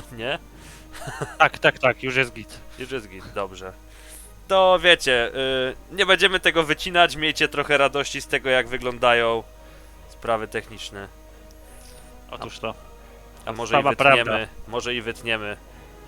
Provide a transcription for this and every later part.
Nie? Tak, tak, tak, już jest git. Już jest git, dobrze. To wiecie, y, nie będziemy tego wycinać, miejcie trochę radości z tego, jak wyglądają sprawy techniczne. Otóż to. A może i Sama wytniemy, prawda. może i wytniemy.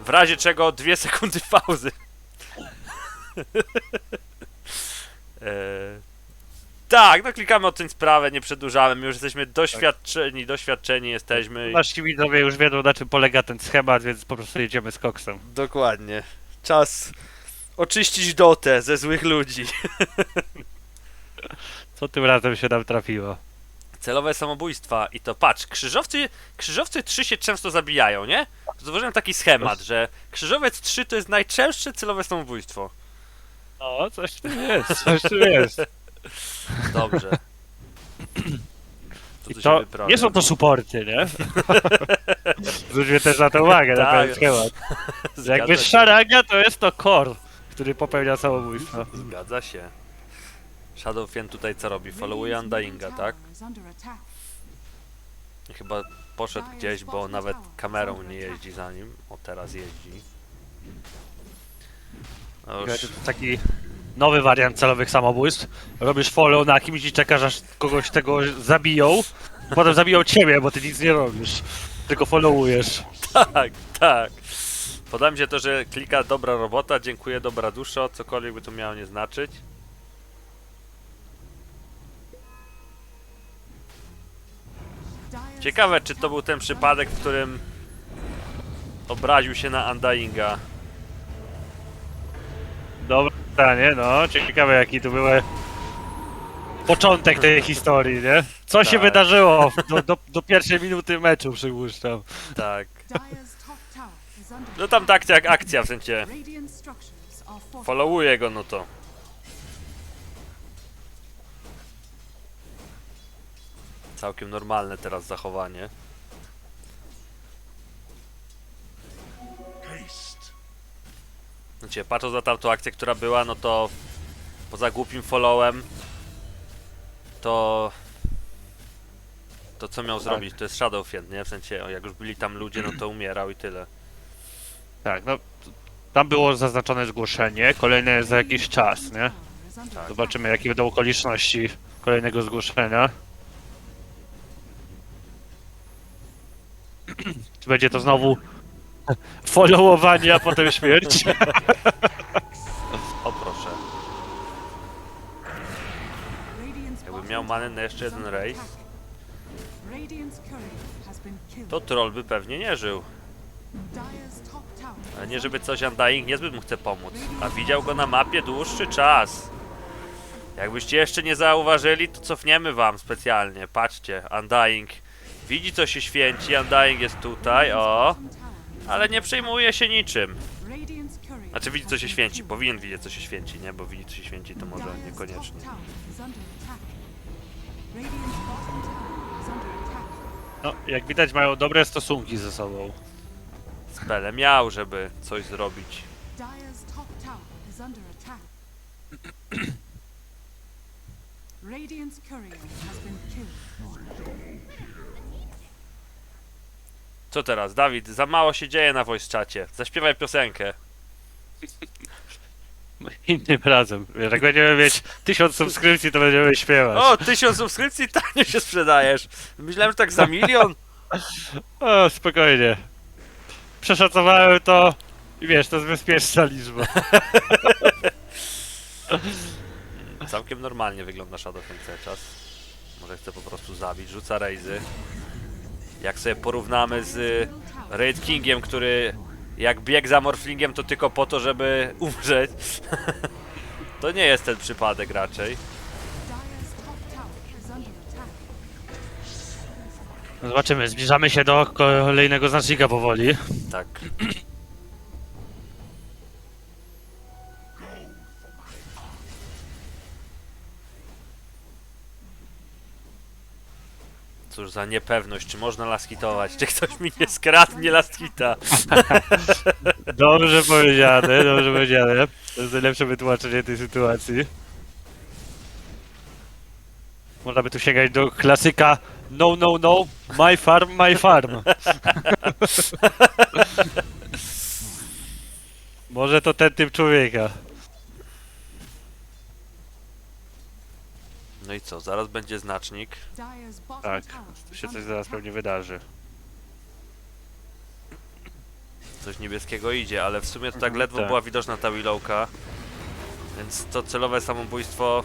W razie czego dwie sekundy pauzy. e, tak, no klikamy odcień sprawę, nie przedłużamy, my już jesteśmy doświadczeni, doświadczeni jesteśmy. i- Nasi widzowie już wiedzą na czym polega ten schemat, więc po prostu jedziemy z koksem. Dokładnie. Czas oczyścić dotę ze złych ludzi. Co tym razem się nam trafiło? Celowe samobójstwa i to patrz, krzyżowcy, krzyżowcy 3 się często zabijają, nie? Zauważyłem taki schemat, że krzyżowiec 3 to jest najczęstsze celowe samobójstwo. No, coś tu jest, coś tu jest. Dobrze. I tu się to wyprawia? nie są to suporty, nie? Zwróćmy też na to uwagę, na Tak. ten schemat. Zgadza Jak wyższa się. to jest to core, który popełnia samobójstwo. Zgadza się. Shadow Fiend tutaj co robi? Followuje Undyinga, tak? Chyba poszedł gdzieś, bo nawet kamerą nie jeździ za nim. O, teraz jeździ. No już... Taki nowy wariant celowych samobójstw. Robisz follow na kimś i czekasz aż kogoś tego zabiją, potem zabiją ciebie, bo ty nic nie robisz. Tylko followujesz. Tak, tak. Podoba mi się to, że klika dobra robota, dziękuję dobra duszo, cokolwiek by to miało nie znaczyć. Ciekawe, czy to był ten przypadek, w którym obraził się na Undyinga. Dobre pytanie, no. Ciekawe jaki tu był początek tej historii, nie? Co się Tak. wydarzyło do, do, do pierwszej minuty meczu, przypuszczam. Tak. No No tam tak jak akcja, w sensie Follow. followuje go, no to. Całkiem normalne teraz zachowanie. Znaczy, patrząc na tamtą akcję, która była, no to poza głupim followem to to co miał zrobić? To jest Shadow Fiend, nie? W sensie, jak już byli tam ludzie, no to umierał i tyle. Tak, no. Tam było zaznaczone zgłoszenie, kolejne za jakiś czas, nie? Zobaczymy jakie będą okoliczności kolejnego zgłoszenia. Czy będzie to znowu followowanie, a potem śmierć? O proszę. Jakby miał manę na jeszcze jeden rejs, to troll by pewnie nie żył. Ale nie żeby coś Undying niezbyt mu chce pomóc. A widział go na mapie dłuższy czas. Jakbyście jeszcze nie zauważyli, to cofniemy wam specjalnie. Patrzcie, Undying widzi co się święci, Undying jest tutaj, o. Ale nie przejmuje się niczym. Znaczy widzi co się święci, powinien widzieć co się święci, nie? Bo widzi co się święci to może niekoniecznie. No, jak widać mają dobre stosunki ze sobą. Spele miał, żeby coś zrobić. Radiant's courier has been killed. Co teraz, Dawid? Za mało się dzieje na voice czacie. Zaśpiewaj piosenkę. Innym razem. Jak będziemy mieć tysiąc subskrypcji, to będziemy śpiewać. O, tysiąc subskrypcji, tanio się sprzedajesz. Myślałem, że tak za milion. O, spokojnie. Przeszacowałem to i wiesz, to jest bezpieczna liczba. Całkiem normalnie wygląda Shadow ten cały czas. Może chce po prostu zabić, rzuca rejzy. Jak sobie porównamy z Raid Kingiem, który jak biegł za Morflingiem, to tylko po to, żeby umrzeć. to nie jest ten przypadek raczej. No Zobaczymy, zbliżamy się do kolejnego znacznika powoli. Tak. Cóż za niepewność, czy można laskitować, czy ktoś mi nie skradnie laskita. Dobrze powiedziane, dobrze powiedziane. To jest najlepsze wytłumaczenie tej sytuacji. Można by tu sięgać do klasyka No, no, no, my farm, my farm. Może to ten typ człowieka. No i co, zaraz będzie znacznik. Tak, się coś zaraz pewnie wydarzy. Coś niebieskiego idzie, ale w sumie to tak Mhm, ledwo tak. była widoczna ta Willowka. Więc to celowe samobójstwo...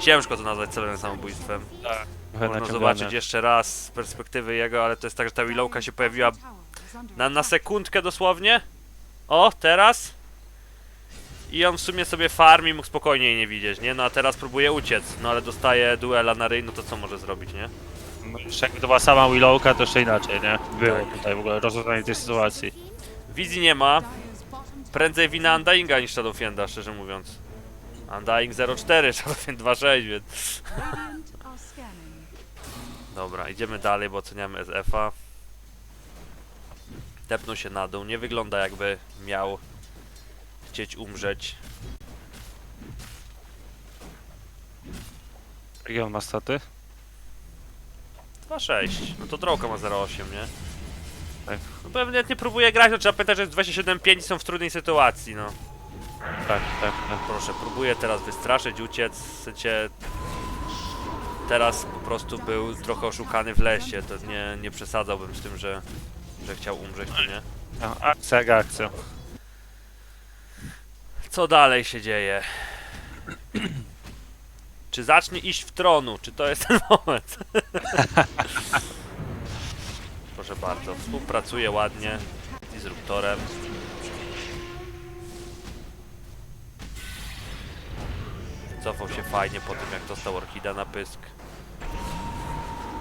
Ciężko to nazwać celowym samobójstwem. Trochę Można naciągane. zobaczyć jeszcze raz z perspektywy jego, ale to jest tak, że ta Willowka się pojawiła na, na sekundkę dosłownie. O, teraz. I on w sumie sobie farmi mógł spokojnie jej nie widzieć, nie? No a teraz próbuje uciec, no ale dostaje duela na ryj, no to co może zrobić, nie? No, jeszcze jakby to była sama Willowka, to jeszcze inaczej, nie? Było Tak. tutaj w ogóle rozwiązanie tej sytuacji. Wizji nie ma. Prędzej wina Undyinga niż Shadowfienda, szczerze mówiąc. Undying 04, Shadowfiend 2.6, więc... Radiant are scanning. Dobra, idziemy dalej, bo oceniamy SF-a. Tepnął się na dół, nie wygląda jakby miał chcieć umrzeć. Jakie on ma staty? 2.6, no to Drołka ma 0.8, nie? Tak. No pewnie nie próbuje grać, no trzeba pamiętać, że jest 27.5 i są w trudnej sytuacji, no. Tak, tak, tak. Proszę, próbuję teraz wystraszyć, uciec, w sensie... Teraz po prostu był trochę oszukany w lesie, to nie, nie przesadzałbym z tym, że, że chciał umrzeć, no nie? A, akcja akcja. Co dalej się dzieje? Czy zacznie iść w tronu? Czy to jest ten moment? Proszę bardzo, współpracuje ładnie z Disruptorem. Cofał się fajnie po tym, jak dostał Orchida na pysk.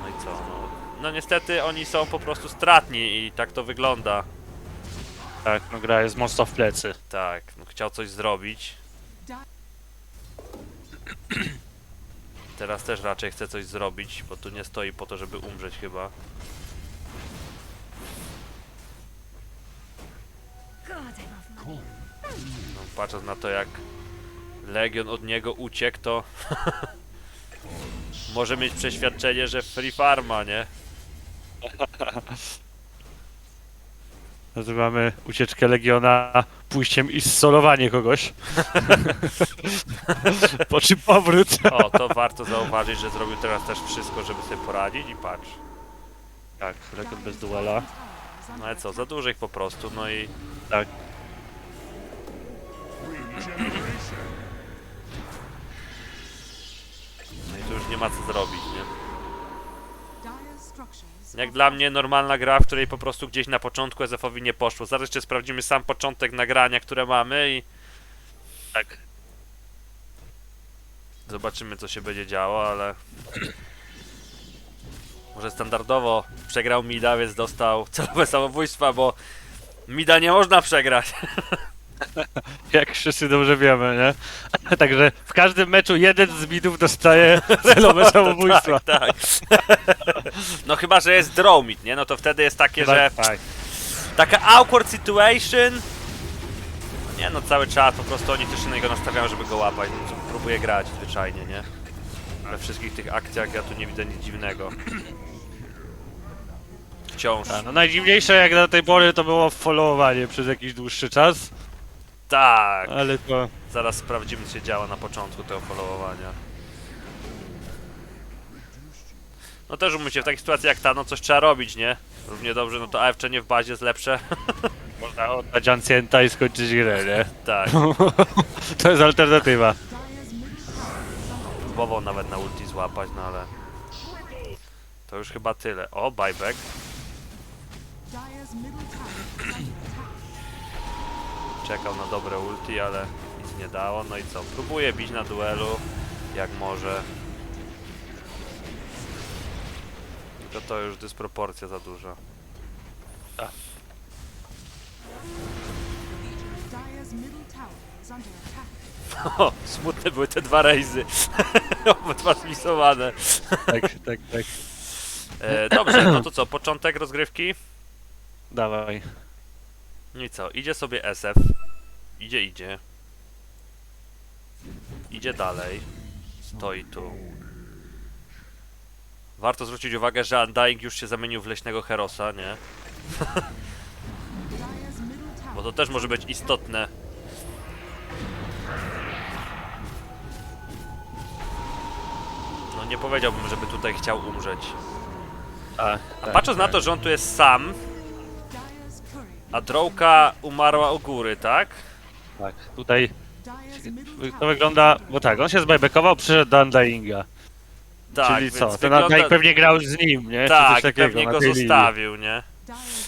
No i co? No, no niestety oni są po prostu stratni i tak to wygląda. Tak, no gra jest mocno w plecy. Tak, no chciał coś zrobić. Teraz też raczej chce coś zrobić, bo tu nie stoi po to, żeby umrzeć chyba. No, patrząc na to, jak Legion od niego uciekł, to może mieć przeświadczenie, że Free Farma, nie? Nazywamy ucieczkę Legiona pójściem i solowanie kogoś. po czym powrót. O, to warto zauważyć, że zrobił teraz też wszystko, żeby sobie poradzić i patrz. Tak, Legion bez duela. No ale co, za dużo ich po prostu, no i Tak. No i tu już nie ma co zrobić, nie? Jak dla mnie normalna gra, w której po prostu gdzieś na początku SF-owi nie poszło. Zaraz jeszcze sprawdzimy sam początek nagrania, które mamy i Tak. zobaczymy co się będzie działo, ale... Może standardowo przegrał Mida, więc dostał celowe samobójstwa, bo Mida nie można przegrać. Jak wszyscy dobrze wiemy, nie? Także w każdym meczu jeden z midów dostaje celowe samobójstwa. tak, tak. No chyba, że jest draw mid, nie? No to wtedy jest takie, że Tak. taka awkward situation. No Nie no, cały czas po prostu oni też się na niego nastawiają, żeby go łapać. No, co próbuje grać zwyczajnie, nie? We wszystkich tych akcjach ja tu nie widzę nic dziwnego. Wciąż. A, No najdziwniejsze jak do tej pory to było followowanie przez jakiś dłuższy czas, Tak! ale to... Zaraz sprawdzimy, co się działa na początku tego followowania. No też się, w takiej sytuacji jak ta, no coś trzeba robić, nie? Równie dobrze, no to AFC nie w bazie jest lepsze. Można oddać Ancienta i skończyć grę, nie? tak. To jest alternatywa. Próbował nawet na ulti złapać, no ale... To już chyba tyle. O, buyback. Czekał na dobre ulti, ale nic nie dało. No i co? Próbuje bić na duelu, jak może. Tylko to już dysproporcja za duża. O, smutne były te dwa rejzy. Obydwa zmisowane. Tak, tak, tak. E, dobrze, no to co? Początek rozgrywki? Dawaj. No i co? Idzie sobie SF. Idzie, idzie. Idzie dalej. stoi tu. Warto zwrócić uwagę, że Undying już się zamienił w leśnego Herosa, nie? Bo to też może być istotne. No nie powiedziałbym, żeby tutaj chciał umrzeć. Tak, A patrząc na to, że on tu jest sam. A Drołka umarła u góry, tak? Tak, tutaj to wygląda, bo tak, on się zbajbekował, przyszedł do Undyinga. Tak, Czyli więc co, ten wygląda... Undying pewnie grał z nim, nie? Tak, coś takiego pewnie go tej linii. zostawił, nie?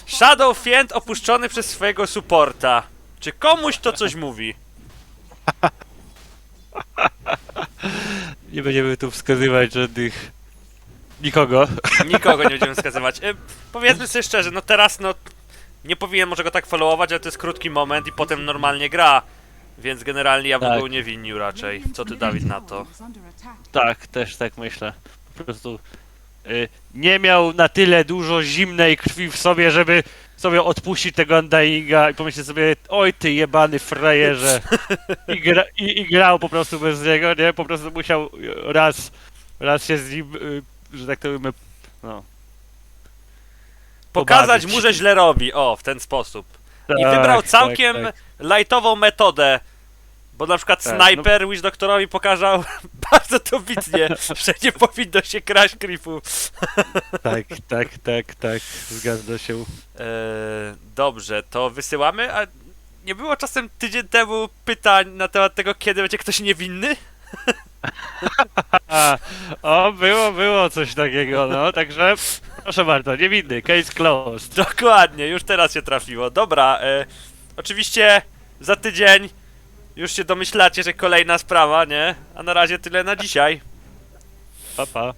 Shadow Fiend opuszczony przez swojego supporta. Czy komuś to coś mówi? Nie będziemy tu wskazywać żadnych... Nikogo. Nikogo nie będziemy wskazywać. Y, powiedzmy sobie szczerze, no teraz no nie powinien może go tak followować, ale to jest krótki moment i potem normalnie gra. Więc generalnie ja bym Tak. go uniewinnił raczej. Co ty Dawid na to? Tak, też tak myślę. Po prostu y, nie miał na tyle dużo zimnej krwi w sobie, żeby sobie odpuścić tego Undyinga i pomyśleć sobie, oj ty jebany frajerze. I, gra, i, I grał po prostu bez niego, nie? Po prostu musiał raz, raz się z nim, y, że tak to mówimy, no. Pokazać mu, że źle robi. O, w ten sposób. I Tak, wybrał tak, całkiem tak. lightową metodę. Bo na przykład Tak, Sniper Witch Doktorowi pokazał bardzo dobitnie, że nie powinno się kraść creepu. Tak, tak, tak, tak, zgadza się. Eee, dobrze, to wysyłamy, a nie było czasem tydzień temu pytań na temat tego, kiedy będzie ktoś niewinny? A, o, było, było coś takiego, no, także proszę bardzo, niewinny, case closed. Dokładnie, już teraz się trafiło. Dobra, e, oczywiście za tydzień już się domyślacie, że kolejna sprawa, nie? A na razie tyle na dzisiaj. Pa, pa.